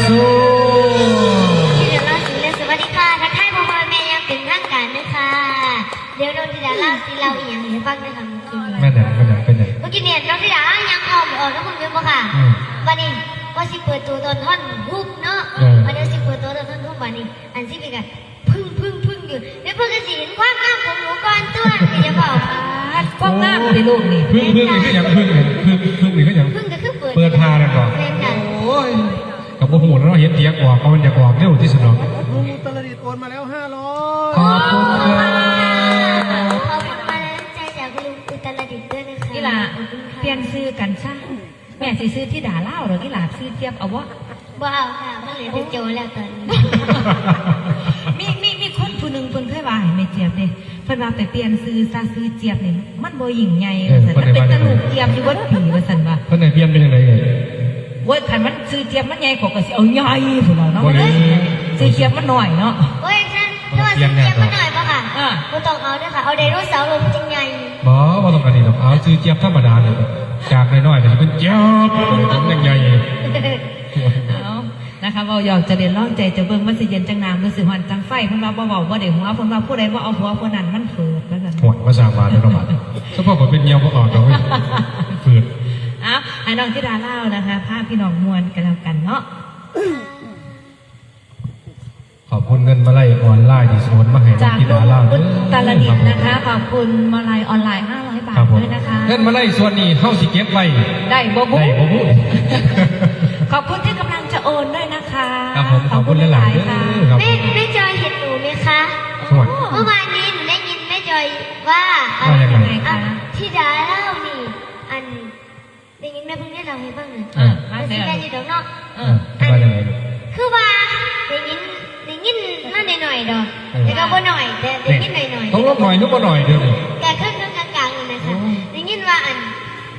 เดี๋ยวเราสิเรียนสวัสดีค่ะทักทายพ่อพ่อแม่ยังเป็นร่างการด้คะเดี๋ยวน้องธิดาล่าสิเราอีกอย่างนึ่งให้ฟังด้วยค่ะเมื่อกี้นแม่แหนมแม่แหนมเนไง เมื่อกี้เนี่ยน้องธิดายังออกไม่ออกนะคุณเพื่อนปะค่ะวันนี้ว่าสิเปิดตัวตอนท่อนฮุบเนาะอืม วันนี้สิเปิดตัวตอนท่อนฮุบวันนี้ อันที่เป็นกังพึ่งพึ่งพึ่งอยู่เดี๋ยวพึ่งนก็สีเห็นความงามของหนูก่อนตัวอย่าบอกค่ะกว้างมากในโลกนี้พึ่งพึ่งนี่ก็ยังพึ่งเนี่ยพึ่งพึ่งนี่ก็ยังพึ่งก็คือเปิดเปิดพาแล้ก่อนนโอ้ย กับโมโหแล้วเนาะเห็นเตียกออกก็มันอยากออกเร็วที่สุดเนาะลุงอุตรดิตถ์โอนมาแล้วห้าร้อยขอบคุณครับขอบคุณมาแล้วน้ำใจจากคุณลุงอุตรดิตถ์ด้วยนะคะนี่ล่ะขอบคุณค่ะเปลี่ยนซื้อกันซะแม่สิซื้อที่ด่าเล่าหรือที่หลาซื้อเทียบเอาวะบ่เอาค่ะมันเหลือแต่โจแล้วตอนนี้มีมีมีคนผู้หนึงเพิ่นเคยว่าให้แม่เจี๊ยบเด้เพิ่นว่าไปเปลี่ยนซื้อซะซื้อเจี๊ยบนี่มันบ่ยิ่งใหญ่ว่าซั่นมันเป็นตะลุกเจี๊ยบอยู่บนปีว่าซั่นว่าเพื่อนไหนเพี้ยนเป็นยังไงเนี่ยโว้ยคันมันซื้อเจี๊ยบมันใหญ่กว่าก็สิเอาใหญ่พุ่นเนาะเนาะบ่ได้ ซื้อเจี๊ยบมันน้อยเนาะโอ้ยฉันถ้าว่าสิเก็บมาหน่อยป่ะค่ะอ่าบ่ต้องเอาด้วยค่ะเอาไดโนเสาร์ลงจริงใหญ่บอว่าต้องการนี่หรอกเอาซื้อเจี๊ยบธรรมดาเลยจากน้อยๆแต่จะเป็นเจี๊ยบผมยังใหญ่เอานะคะเว้าหยอกจะเรียนร้องใจจะเบิ่งมันสิเย็นจังน้ำหรือสิหอนจังไฟเพิ่นว่าบ่เว้าบ่ได้หัวเพิ่นว่าผู้ใดบ่เอาหัวผู้นั้นมันเฟิดว่าซั่น หวดภาษาบาลแล้วระบาดสมมติผมเป็นเงี้ยวก็อ่อนเราไม่ฝืด เอาให้น้องธิดาเล่านะคะพาพี่น้องมวนกันแล้วกันเนาะขอบคุณเงินมาไล่ออนไลน์ที่สวนมาให้น้อจางกธิลุดางเล่าอุตรดิตถ์นะคะ ขอบคุณมาลัยออนไลน์500บาทครับผมด้วยนะคะเงินมาไล่ส่วนนี้เข้าสิเก็บไว้ได้บ่บุได้บ่บุขอบคุณที่กำลังจะโอนด้วยนะคะครับผมขอบคุณหลายๆๆค่ะเด้อครับแม่แม่จอยเห็นหนูไหมคะสวัสดีเมื่อวานนี้หนูได้ยินแม่จอยว่าว่ายังไงอะที่ดาเล่านี่อัน ได้ยินแม่เพิ่งได้เล่าให้ฟังหน่อยอะมามันเดี๋สิยวแม่อยู่ดอกเนาะเอเอออว่ายังไงลูก คือว่าได้ยินได้ยินมาหน่อยๆดอกเออ แต่ก็บ่หน่อยแต่ได้ยินหน่อยๆ ต้องลบหน่อยนึกว่าหน่อยเดียวนี่แต่ครึ่งครึ่งกลางๆนี่นะคะได้ยินว่าอัน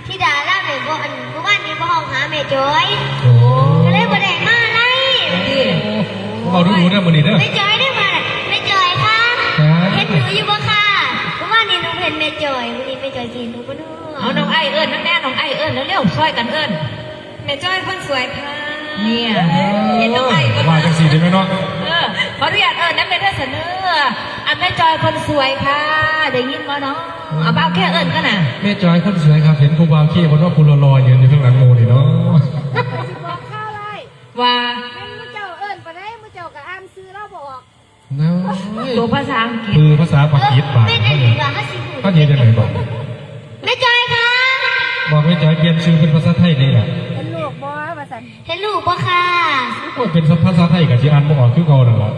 ที่ดาเล่าหน่อยบ่อันเมื่อวานนี้บ่ห้องหาแม่จอย โอ้ก็เลยบ่ได้มาไล่ที่เราดูดูๆเด้อมื้อนี้เด้อ แม่จอยได้มาน่ะแม่จอยค่ะ ครับ เห็นหนูอยู่บ่ค่ะ แม่จอยวันนี้แม่จอยกินหนูบ่รู้เอาน้องไอเอิญน้องแน่น้องไอเอิญแล้วเร็วๆช่วยกันเอิญแม่จ้อยคนสวยค่ะเนี่ยเห็นน้องไอก็ว่าจังสี่ได้ไหมเนาะเออขออนุญาตเอิญนั่นเป็นเสนออันแม่จอยคนสวยค่ะได้ยินมาเนาะเอาเบาแค่เอิญก็น่ะแม่จอยคนสวยครับเห็นครูบาขี้บนว่าครูรอรอยืนอยู่ข้างหลังโมนี่เนาะสิบอกข้าวไรว่าแม่นมือเจ้าเอิ้นไปได้มือเจ้ากับอ่านซื้อเราบอกน้ตัวภาษาอังกฤษคือภาษาปากีสบาทเป็นอันนี้ว่าฮัสซิ ก็เย็นยังไงบอกแม่จอยค่ะบอกแม่จอยเปลี่ยนชื่อเป็นภาษาไทยเลยแหละเป็นลูกบอว่าสันเห็นลูกบ่ค่ะโอ้ยเป็นภาษาไทยกับที่อ่านบ่ออกคือเก่านั่นแหละ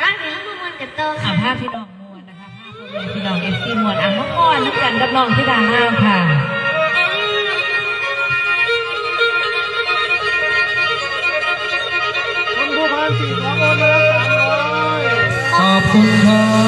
ร้านนี้ข้างบนกับโตอ่าค่ะภาพพี่น้องมวลนะคะภาพพี่น้องเอฟซีมวลอะมะม่อนน้ำกันกับน้องที่ดาล่าวค่ะคุณผู้พันสี่สองโอนมาแล้วสามร้อยขอบคุณครับ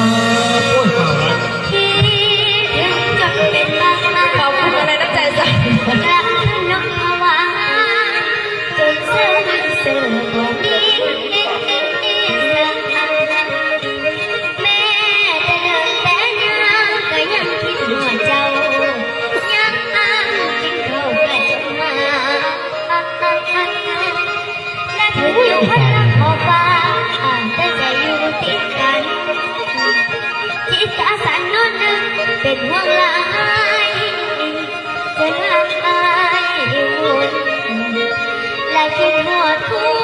จนห